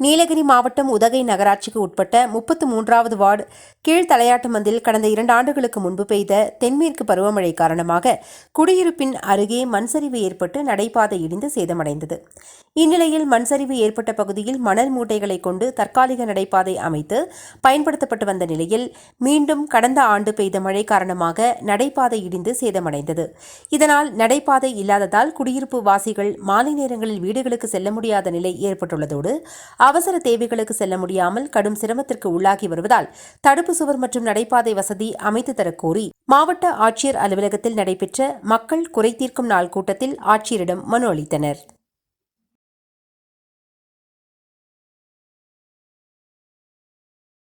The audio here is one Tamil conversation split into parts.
நீலகிரி மாவட்டம் உதகை நகராட்சிக்கு உட்பட்ட முப்பத்து மூன்றாவது வார்டு கீழ் தலையாட்டுமந்தில் கடந்த இரண்டு ஆண்டுகளுக்கு முன்பு பெய்த தென்மேற்கு பருவமழை காரணமாக குடியிருப்பின் அருகே மண்சரிவு ஏற்பட்டு நடைபாதை இடிந்து சேதமடைந்தது. இந்நிலையில் மண்சரிவு ஏற்பட்ட பகுதியில் மணல் மூட்டைகளை கொண்டு தற்காலிக நடைபாதை அமைத்து பயன்படுத்தப்பட்டு வந்த நிலையில் மீண்டும் கடந்த ஆண்டு பெய்த மழை காரணமாக நடைபாதை இடிந்து சேதமடைந்தது. இதனால் நடைபாதை இல்லாததால் குடியிருப்பு வாசிகள் மாலை நேரங்களில் வீடுகளுக்கு செல்ல முடியாத நிலை ஏற்பட்டுள்ளதோடு அவசர தேவைகளுக்கு செல்ல முடியாமல் கடும் சிரமத்திற்கு உள்ளாகி வருவதால் தடுப்பு சுவர் மற்றும் நடைபாதை வசதி அமைத்து தரக் கோரி மாவட்ட ஆட்சியர் அலுவலகத்தில் நடைபெற்ற மக்கள் குறை தீர்க்கும் நாள் கூட்டத்தில் ஆட்சியரிடம் மனு அளித்தனர்.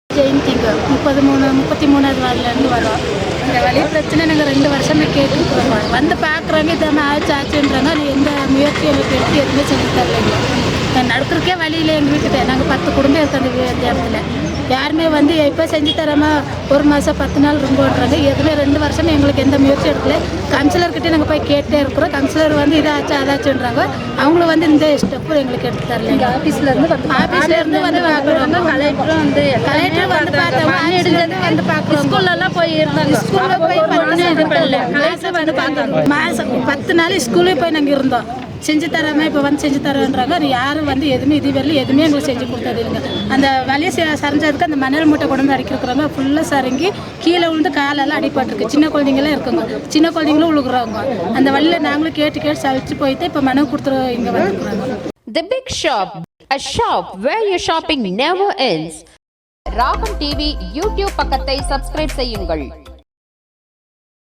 ஜெயந்திங்க முப்பது மூணு முப்பத்தி மூணாவது வார்டிலேருந்து வரோம். இந்த வழி பிரச்சனை நாங்கள் ரெண்டு வருஷமா கேட்டுருக்குறோம் வந்து பார்க்குறவங்க இதை ஆச்சு ஆச்சுன்றாங்க அது எந்த முயற்சியும் எங்களுக்கு எடுத்து எதுவுமே செஞ்சு தரலைங்க. நடக்கிறக்கே வழியில் எங்கள் வீட்டுக்கு. நாங்கள் பத்து குடும்பம் இருக்கு அந்த அந்த இடத்துல. யாருமே வந்து இப்போ செஞ்சு தராம ஒரு மாதம் பத்து நாள் ரொம்பன்றாங்க. எதுவுமே ரெண்டு வருஷம் எங்களுக்கு எந்த முயற்சி எடுக்கல. கவுன்சிலர்கிட்ட நாங்கள் போய் கேட்டே இருக்கிறோம். கவுன்சிலர் வந்து இதாச்சு அதாச்சுன்றாங்க. அவங்களும் வந்து இந்த ஸ்டெப்பு எங்களுக்கு எடுத்து தரலைங்க ஆபீஸ்ல இருந்து வந்து கலெக்டரும் வந்து கலெக்டர் வந்து பார்த்தோம் வந்து பார்க்குறோம் ஸ்கூல்ல எல்லாம் போய் இருந்தாங்க. ஸ்கூல்ல போய் பத்து நாள் இது பண்ணல. கலெக்டர் வந்து பார்க்குறோம் மாசம் பத்து நாள் ஸ்கூலுக்கு போய் நாங்கள் இருந்தோம். செஞ்சு தராம இப்போ வந்து செஞ்சு தரோன்றாங்க. யாரும் வந்து எதுவுமே இது வரல. எதுவுமே எங்களுக்கு செஞ்சு கொடுத்தது இல்லைங்க. அந்த வழியை சரிஞ்சதுக்கு அந்த மணல் மூட்டை கொண்டு வந்து அடிக்கிறாங்க ஃபுல்லாக சரங்கி கீழே விழுந்து காலெல்லாம் அடிபட்டிருக்கு. சின்ன குழந்தைங்களாம் இருக்குங்க. சின்ன குழந்தைங்களும் உழுகுறாங்க. அந்த வழியில் நாங்களும் கேட்டு கேட்டு சளிச்சு போயிட்டு இப்போ மனம் கொடுத்துரு இங்கே வந்துருக்குறாங்க. The Big Shop, a shop where your shopping never ends. Ragam TV YouTube பக்கத்தை சப்ஸ்கிரைப் செய்யுங்கள்.